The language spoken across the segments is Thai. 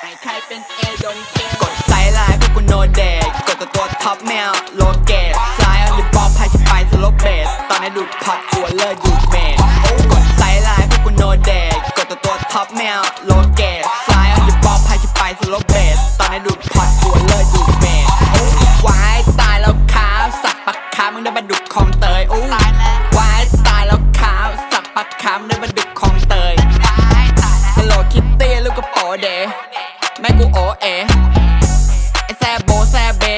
ให้ใครเป็นเอดงเคกดไซส์ไลน์พวกกูโนเดกกดตัวตัวท็อปแมวโลเกตสายอันดิบอลพายจะไปสโลเบสตอนนี้ดูดพอดตัวเลิศดูดเมนโอ้กดไซส์ไลน์พวกกูโนเดกกดตัวตัวท็อปแมวโลเกตสายอันดิบอลพายจะไปสโลเบสตอนนี้ดูดพอ เดแม่กูโอเอไอแซบโบแซบเบอ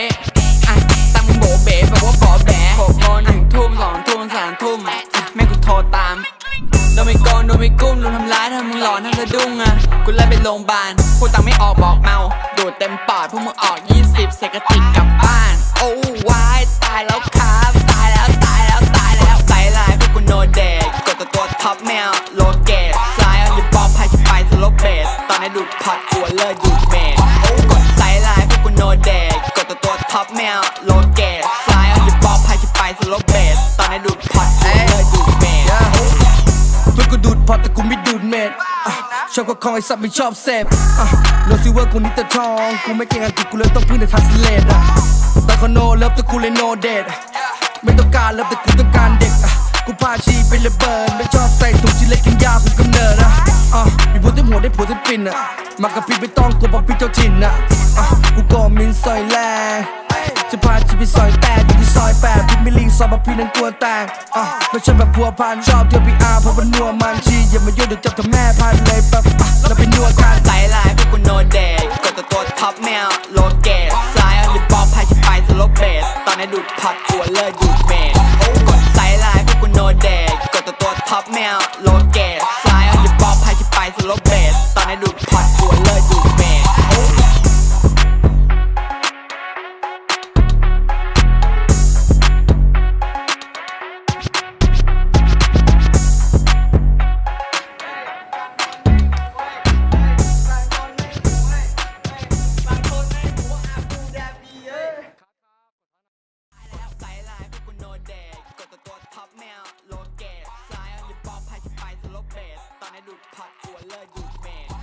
ะตั้งมึงโบเบแปลว่าบอแบหกโมงหนึ่งทุ่มสองทุ่มสามทุ่มอะแม่กูโทรตามโดนไม่โกนโดนไม่กุ้มโดนทำร้ายทำมึงหลอนทำสะดุ้งอะกูเลยไปโรงพยาบาลพูดตังไม่ออกบอกเมาดูดเต็มปอดพวกมึงออกยี่สิบเสกติกกลับบ้าน ตอนนี้ดูดพอดกลัวเลิศดูดเมนโอ้กดใส่ลายพวกกูโนเดกกดตัวตัวท็อปแมวโลเกตสายอันดิบอลพายจะไปสโลเบสตอนนี้ดูดพอดกัวเลิศดูดเมนพื่อนกูดูดพอแต่กูไม่ดูดเม็ดอ่ชอบก็คองไอ้สัตว์ไม่ชอบเสพโนซิเวอร์กูนี่แต่ทองกูไม่เก่งอังกฤษกูเลยต้องพึ่งในทัสเลดอะแต่คอนโนเลิฟแต่กูเลยโนเดทไม่ต้องการเลิฟแต่กูต้องการเด็กอะกูพาชีไประเบิดไม่ชอบใส่ถุงที่เล็กกินยาคุมก ได้ผัวเต็มปินอะมากับพี่ไม่ต้องกลัวบอกพี่เจ้าถิ่นอะอะกูก็มินซอยแรงจะพาชีไปซอยแตกอยู่ที่ซอยแปดพี่ไม่ลิงซอยมาพี่นั้นกลัวแตกอะไม่ใช่แบบพัวพันชอบเที่ยวพีอาร์เพราะมันนัวมันชีอย่ามายุ่งเดี๋ยวจับทำแม่พันเลยแบบแล้วไปนัวกันใส่ลายพวกกูโนเดกกดตัวตัวท็อปแมวโลเกตสายอันดิบอลพายจะไปสโลเบสตอนนี้ดูดพอดกลัวเลิศดูดเมนโอ้กดใส่ลายพวกกูโนเดกกดตัวตัวท็อปแมวโลเกต man, jag har gjort pack och man.